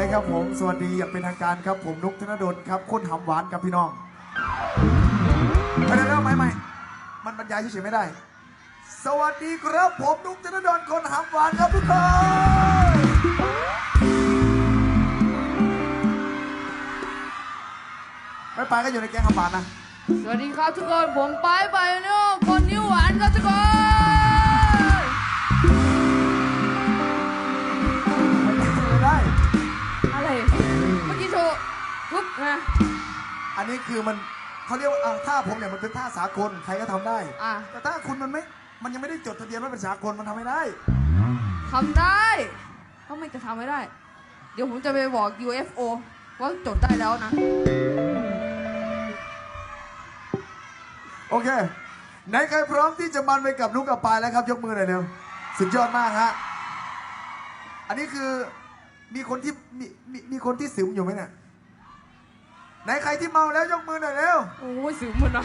นะครับผม สวัสดีอย่างเป็นทางการครับ ผมนุกธนดลครับคนหำหวานครับพี่น้องไปแล้วไม่ไม่มันบรรยายเฉยๆไม่ได้ สวัสดีครับผมนุกธนดลคนหำหวานครับทุกคนไม่ไปก็อยู่ในแก๊งหำหวานนะ สวัสดีครับทุกคน ผมไปไปเนา เมื่อกี้โชว์ปุ๊บนะอันนี้คือมันเขาเรียกว่าอะท่าผมเนี่ยมันเป็นท่าสากลใครก็ทำได้ อะแต่ถ้าคุณมันไม่ มันยังไม่ได้จดทะเบียนว่าเป็นสากลมันทำไม่ได้ ทำได้ทำไมจะทำไม่ได้ เดี๋ยวผมจะไปบอก UFO ว่าจดได้แล้วนะ โอเค ไหนใครพร้อมที่จะมันไปกับนุกกับปายแล้วครับ ยกมือหน่อยเร็ว สุดยอดมากฮะ อันนี้คือ มีคนที่มีมีมีคนที่สิวอยู่ไหมเนี่ยไหนใครที่เมาแล้วยกมือหน่อยเร็ว โอ้ยสิวมันนะ